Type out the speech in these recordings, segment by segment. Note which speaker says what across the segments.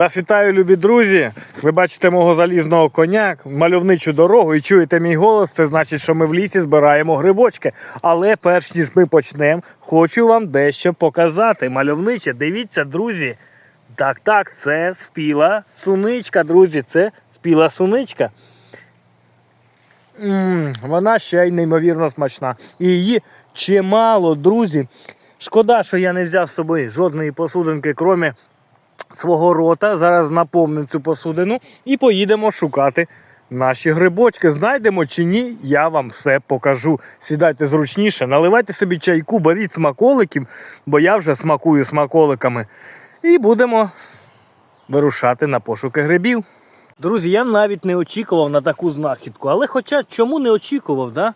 Speaker 1: Вас вітаю, любі друзі. Ви бачите мого залізного коня, мальовничу дорогу і чуєте мій голос. Це значить, що ми в лісі збираємо грибочки. Але перш ніж ми почнемо, хочу вам дещо показати. Мальовниче, дивіться, друзі. Так, так, це спіла суничка, друзі. Це спіла суничка. м вона ще й неймовірно смачна. І її чимало, друзі. Шкода, що я не взяв з собою жодної посудинки, крім свого рота. Зараз наповню цю посудину і поїдемо шукати наші грибочки. Знайдемо чи ні, я вам все покажу. Сідайте зручніше, наливайте собі чайку, беріть смаколиків, бо я вже смакую смаколиками. І будемо вирушати на пошуки грибів. Друзі, я навіть не очікував на таку знахідку. Але хоча чому не очікував, да?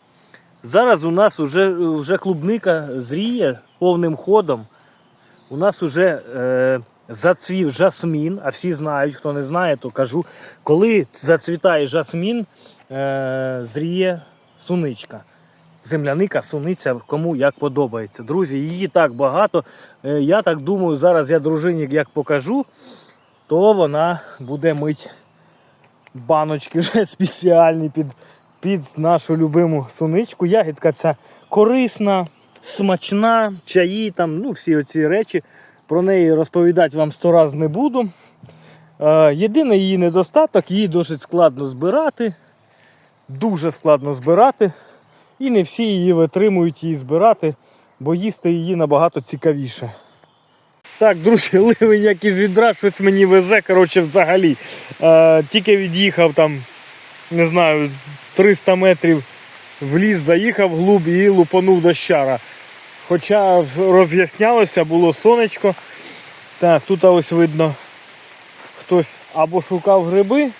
Speaker 1: Зараз у нас вже, вже клубника зріє повним ходом. У нас вже е, зацвів жасмін, а всі знають, хто не знає, то кажу, коли зацвітає жасмін, е, зріє суничка. Земляника, суниця, кому як подобається. Друзі, її так багато. Е, я так думаю, зараз я дружині як покажу, то вона буде мить баночки вже спеціальні під, під нашу любиму суничку. Ягідка ця корисна, смачна, чаї, там, ну, всі оці речі. Про неї розповідати вам сто раз не буду. Е, єдиний її недостаток, її досить складно збирати. Дуже складно збирати. І не всі її витримують її збирати, бо їсти її набагато цікавіше. Так, друзі, ливень як із відра, щось мені везе, коротше, взагалі. Е, тільки від'їхав там, не знаю, 300 метрів в ліс заїхав глуб і лупанув дощара. Хоча роз'яснялося, було сонечко. Так, тут ось видно, хтось або шукав гриби,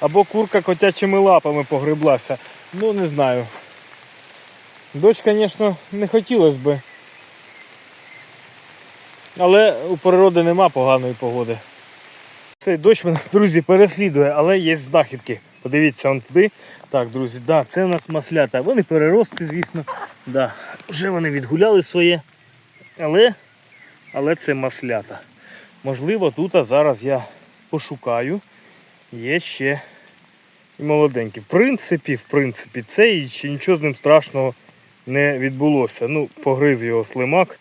Speaker 1: або курка котячими лапами погреблася. Ну, не знаю. Дощ, звісно, не хотілося би. Але у природи нема поганої погоди. Цей дощ мене, друзі, переслідує, але є знахідки. Подивіться он туди. Так, друзі, да, це у нас маслята. Вони переростки, звісно. Да, Вже вони відгуляли своє. Але, але це маслята. Можливо, тут зараз я пошукаю. Є ще і молоденькі. В принципі, в принципі, це і ще нічого з ним страшного не відбулося. Ну, погриз його слимак.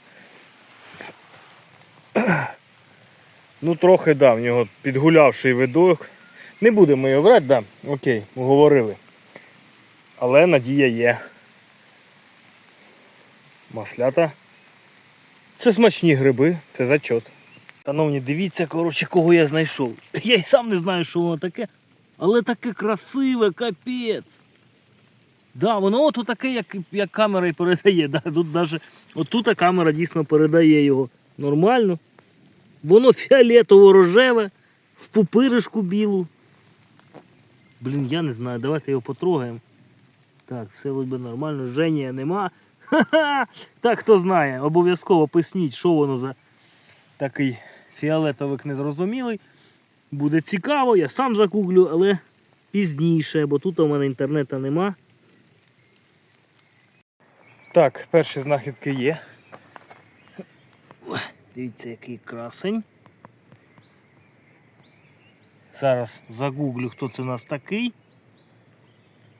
Speaker 1: Ну, трохи да, в нього підгулявший видок. Не будемо його брати, да, окей, говорили. Але надія є. Маслята. Це смачні гриби, це зачот. Шановні, дивіться, коротше, кого я знайшов. Я й сам не знаю, що воно таке. Але таке красиве, капець. Да, воно от таке, як, як камера і передає. Да, тут даже, камера дійсно передає його нормально. Воно фіолетово-рожеве, в пупиришку білу. Блін, я не знаю, давайте його потрогаємо. Так, все вроде нормально, Женія нема. Так хто знає, обов'язково писніть, що воно за такий фіолетовик незрозумілий. Буде цікаво, я сам загуглю, але пізніше, бо тут у мене інтернету нема. Так, перші знахідки є. Дивіться, який красень. Зараз загуглю, хто це у нас такий.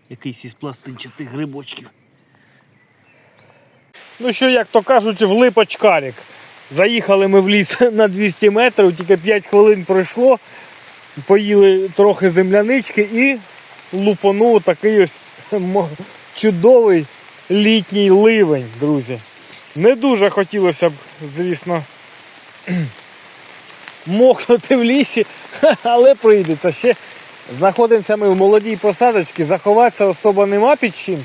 Speaker 1: Якийсь із пластинчатих грибочків. Ну що, як то кажуть, влип очкарик. Заїхали ми в ліс на 200 метрів, тільки 5 хвилин пройшло. Поїли трохи землянички і лупанув такий ось чудовий літній ливень, друзі. Не дуже хотілося б, звісно, мокнути в лісі, але прийдеться. Ще знаходимося ми в молодій посадочці, заховатися особо нема під чим.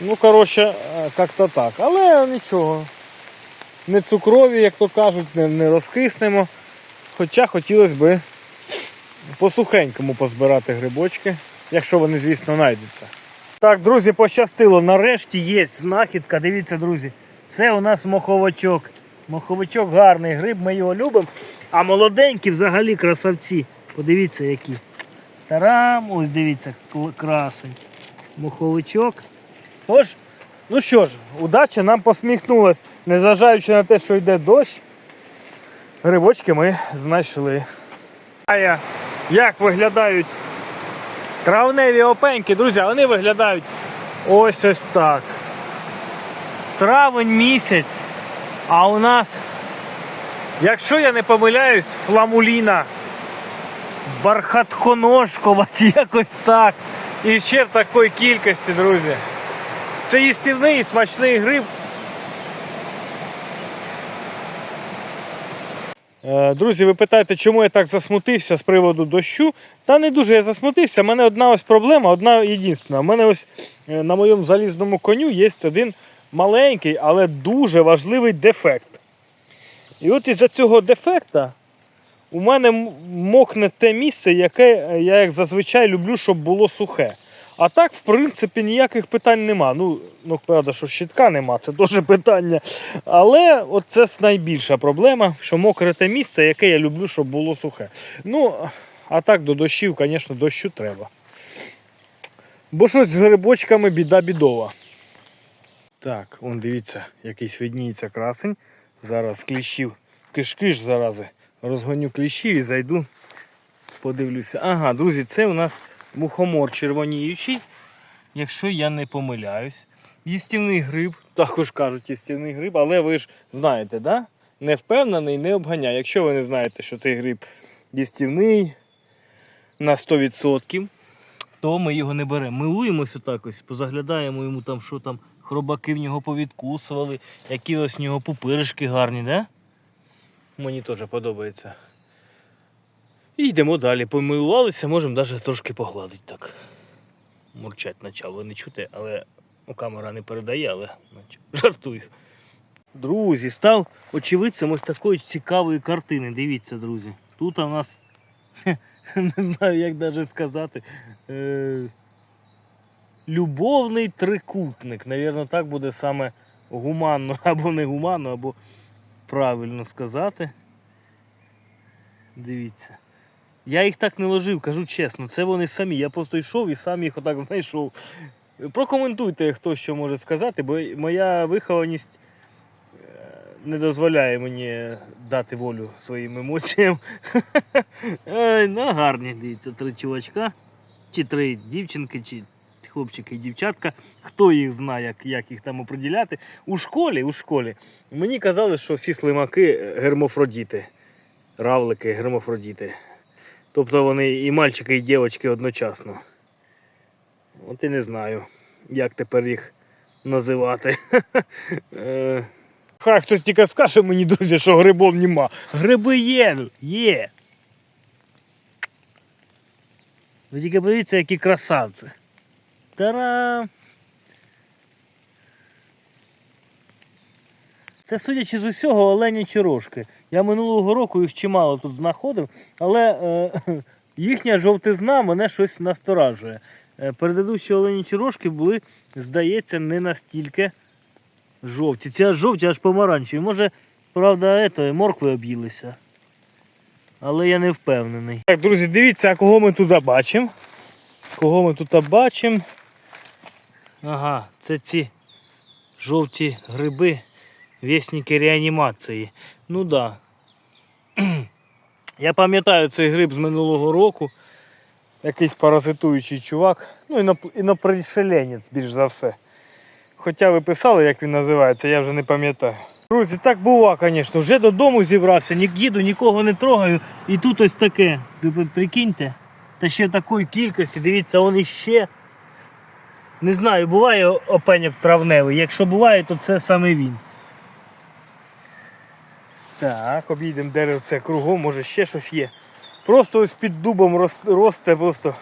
Speaker 1: Ну, коротше, як-то так. Але нічого. Не цукрові, як то кажуть, не, не розкиснемо. Хоча хотілося б по сухенькому позбирати грибочки, якщо вони, звісно, знайдуться. Так, друзі, пощастило. Нарешті є знахідка. Дивіться, друзі. Це у нас моховичок. Моховичок гарний гриб, ми його любимо. А молоденькі взагалі красавці. Подивіться які. Тарам, ось дивіться, красень. Моховичок. Тож, ну що ж, удача нам посміхнулась, незважаючи на те, що йде дощ. Грибочки ми знайшли. Як виглядають травневі опеньки, друзі, вони виглядають ось ось так. Травень місяць, а у нас, якщо я не помиляюсь, фламуліна бархатконожкова чи якось так. І ще в такій кількості, друзі. Це їстівний смачний гриб. Е, Друзі, ви питаєте, чому я так засмутився з приводу дощу? Та не дуже я засмутився. У мене одна ось проблема, одна єдинственна. У мене ось е, на моєму залізному коню є один маленький, але дуже важливий дефект. І от із-за цього дефекта у мене мокне те місце, яке е, я як зазвичай люблю, щоб було сухе. А так, в принципі, ніяких питань нема. Ну, ну правда, що щитка нема, це теж питання. Але це найбільша проблема, що мокре те місце, яке я люблю, щоб було сухе. Ну, а так до дощів, звісно, дощу треба. Бо щось з грибочками біда бідова. Так, он дивіться, якийсь видніється красень. Зараз кліщів, кишки ж зарази. Розгоню кліщів і зайду, подивлюся. Ага, друзі, це у нас мухомор червоніючий, якщо я не помиляюсь. Їстівний гриб, також кажуть їстівний гриб, але ви ж знаєте, да? не впевнений, не обганяй. Якщо ви не знаєте, що цей гриб їстівний на 100%, то ми його не беремо. Милуємося так ось, позаглядаємо йому там, що там хробаки в нього повідкусували, які ось в нього пупиришки гарні, да? Мені теж подобається. І йдемо далі. Помилувалися, можемо навіть трошки погладити так. Мурчать почав, ви не чути, але ну, камера не передає, але жартую. Друзі, став очевидцем ось такої цікавої картини. Дивіться, друзі. Тут у нас не знаю, як навіть сказати. Е, любовний трикутник. Навірно, так буде саме гуманно або не гуманно, або правильно сказати. Дивіться. Я їх так не ложив, кажу чесно, це вони самі. Я просто йшов і сам їх отак знайшов. Прокоментуйте, хто що може сказати, бо моя вихованість е, не дозволяє мені дати волю своїм емоціям. Ну гарні, дивіться, три чувачка, чи три дівчинки, чи хлопчики і дівчатка. Хто їх знає, як їх там оприділяти. У школі, у школі мені казали, що всі слимаки гермофродіти. Равлики, гермофродіти. Тобто вони і мальчики, і дівчатки одночасно. От і не знаю, як тепер їх називати. Е, Хай хтось тільки скаже мені, друзі, що грибов нема. Гриби є, є. Ви тільки подивіться, які красавці. Та-ра! Це судячи з усього оленячі рожки. Я минулого року їх чимало тут знаходив, але е, їхня жовтизна мене щось насторажує. Е, передадущі оленячі рожки були, здається, не настільки жовті. Ці жовті, аж помаранчеві. Може, правда, ето, моркви об'їлися. Але я не впевнений. Так, друзі, дивіться, кого ми тут бачимо. Кого ми тут бачимо. Ага, це ці жовті гриби, вісники реанімації. Ну да. Я пам'ятаю цей гриб з минулого року. Якийсь паразитуючий чувак. Ну іноп- інопришеленець більш за все. Хоча ви писали, як він називається, я вже не пам'ятаю. Друзі, так бува, звісно. Вже додому зібрався, ні їду, нікого не трогаю. І тут ось таке. Прикиньте. Та ще такої кількості, дивіться, он іще. Не знаю, буває опеньок травневий. Якщо буває, то це саме він. Так, обійдемо дерево кругом, може ще щось є. Просто ось під дубом рос- росте, просто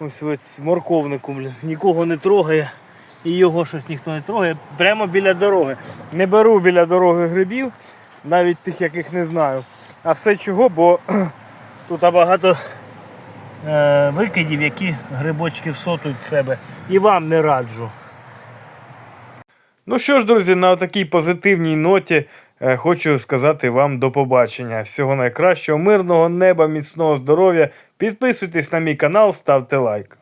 Speaker 1: ось ось морковнику, блін. Нікого не трогає. І його щось ніхто не трогає. Прямо біля дороги. Не беру біля дороги грибів, навіть тих, яких не знаю. А все чого, бо тут багато е, викидів, які грибочки всотують в себе. І вам не раджу. Ну що ж, друзі, на такій позитивній ноті хочу сказати вам до побачення. Всього найкращого, мирного неба, міцного здоров'я. Підписуйтесь на мій канал, ставте лайк.